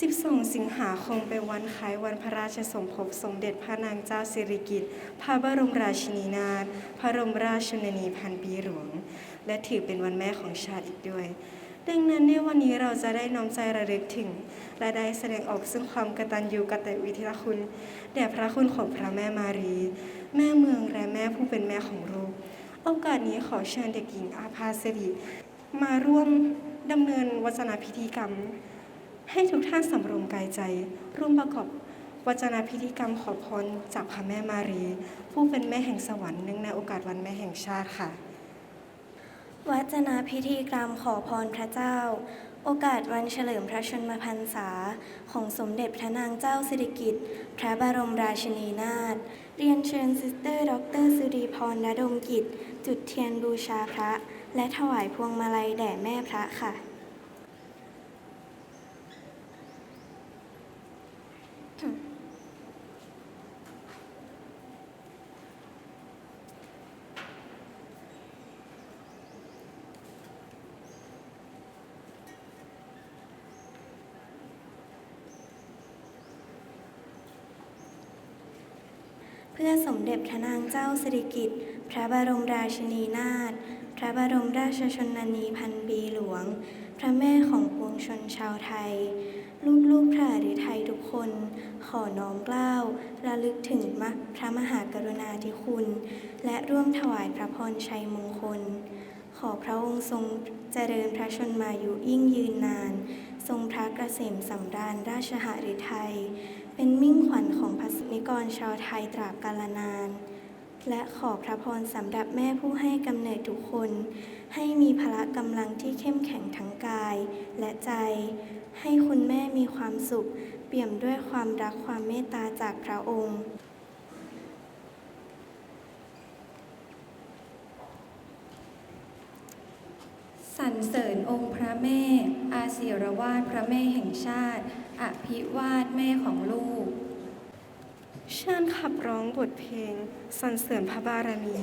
12 สิงหาคมเป็นวันคล้ายวันพระราชสมภพสมเด็จพระนางเจ้าสิริกิติ์พระบรมราชินีนาถพระบรมราชชนนีพันปีหลวง และถือเป็นวันแม่ของชาติอีกด้วย ดังนั้นในวันนี้เราจะได้น้อมใจระลึกถึง และได้แสดงออกซึ่งความกตัญญูกตวิทยคุณ แด่พระคุณของพระแม่มารี แม่เมืองและแม่ผู้เป็นแม่ของโลกโอกาสนี้ขอเชิญเด็กหญิงอาภาสิริมาร่วมดำเนินวัจนพิธีกรรม ให้ทุกท่านสำรวมกายใจ ร่วมประกอบวจนาพิธีกรรมขอพรจากพระแม่มารี ผู้เป็นแม่แห่งสวรรค์เนื่องในโอกาสวันแม่แห่งชาติค่ะวัจนาพิธีกรรมขอพรพระเจ้า โอกาสวันเฉลิมพระชนมพรรษา ของสมเด็จพระนางเจ้าสิริกิติ์พระบรมราชินีนาถเรียนเชิญซิสเตอร์ด็อกเตอร์สิริพรระดมกิจ จุดเทียนบูชาพระ และถวายพวงมาลัยแด่แม่พระค่ะ เพื่อสมเด็จพระนางเจ้าสิริกิติ์พระบรมราชินีนาถพระบรมราชชนนีพันปีหลวง พระแม่ของปวงชนชาวไทย ลูกๆพระอริไทยทุกคน ขอน้อมเกล้าวระลึกถึงมพระมหากรุณาธิคุณ และร่วมถวายพระพรชัยมงคล ขอพระองค์ทรงเจริญพระชนมายุยิ่งยืนนาน ทรงพระเกษมสำราญราชหฤทัย เป็นมิ่งขวัญของพระสนิกรชาวไทยตราบกาลนาน และขอพระพรสำหรับแม่ผู้ให้กำเนิดทุกคน ให้มีพละกำลังที่เข้มแข็งทั้งกายและใจ ให้คุณแม่มีความสุข เปี่ยมด้วยความรักความเมตตาจากพระองค์ สรรเสริญองค์พระแม่ อาศิรวาทพระแม่แห่งชาติ อภิวาทแม่ของลูก เชิญขับร้องบทเพลงสรรเสริญพระบารมี